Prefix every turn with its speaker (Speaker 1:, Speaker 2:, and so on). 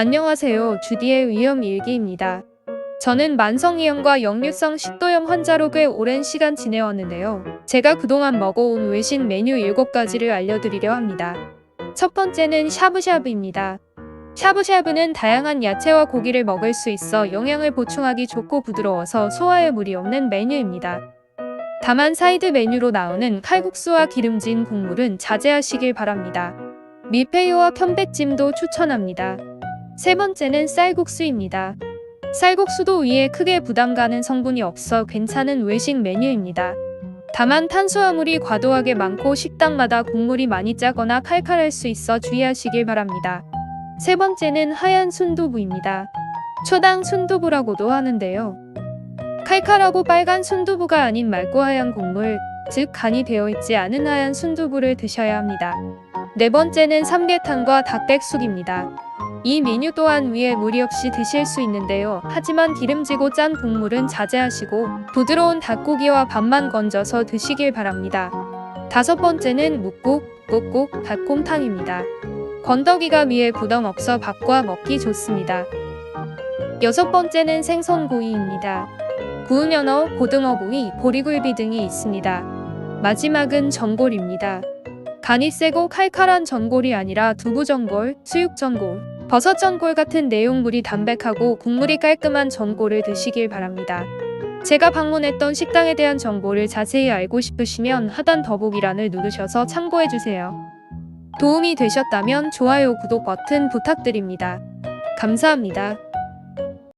Speaker 1: 안녕하세요. 주디의 위험 일기입니다. 저는 만성이염과 역류성 식도염 환자로 꽤 오랜 시간 지내왔는데요. 제가 그동안 먹어온 외식 메뉴 7가지를 알려드리려 합니다. 첫 번째는 샤브샤브입니다. 샤브샤브는 다양한 야채와 고기를 먹을 수 있어 영양을 보충하기 좋고 부드러워서 소화에 무리 없는 메뉴입니다. 다만 사이드 메뉴로 나오는 칼국수와 기름진 국물은 자제하시길 바랍니다. 밀푀유와 편백찜도 추천합니다. 세 번째는 쌀국수입니다. 쌀국수도 위에 크게 부담 가는 성분이 없어 괜찮은 외식 메뉴입니다. 다만 탄수화물이 과도하게 많고 식당마다 국물이 많이 짜거나 칼칼할 수 있어 주의하시길 바랍니다. 세 번째는 하얀 순두부입니다. 초당 순두부라고도 하는데요. 칼칼하고 빨간 순두부가 아닌 맑고 하얀 국물, 즉 간이 되어 있지 않은 하얀 순두부를 드셔야 합니다. 네 번째는 삼계탕과 닭백숙입니다. 이 메뉴 또한 위에 무리 없이 드실 수 있는데요. 하지만 기름지고 짠 국물은 자제하시고 부드러운 닭고기와 밥만 건져서 드시길 바랍니다. 다섯 번째는 묵국, 꾹꾹, 닭곰탕입니다. 건더기가 위에 부담 없어 밥과 먹기 좋습니다. 여섯 번째는 생선구이입니다. 구운 연어, 고등어구이, 보리굴비 등이 있습니다. 마지막은 전골입니다. 간이 세고 칼칼한 전골이 아니라 두부전골, 수육전골, 버섯 전골 같은 내용물이 담백하고 국물이 깔끔한 전골을 드시길 바랍니다. 제가 방문했던 식당에 대한 정보를 자세히 알고 싶으시면 하단 더보기란을 누르셔서 참고해주세요. 도움이 되셨다면 좋아요, 구독 버튼 부탁드립니다. 감사합니다.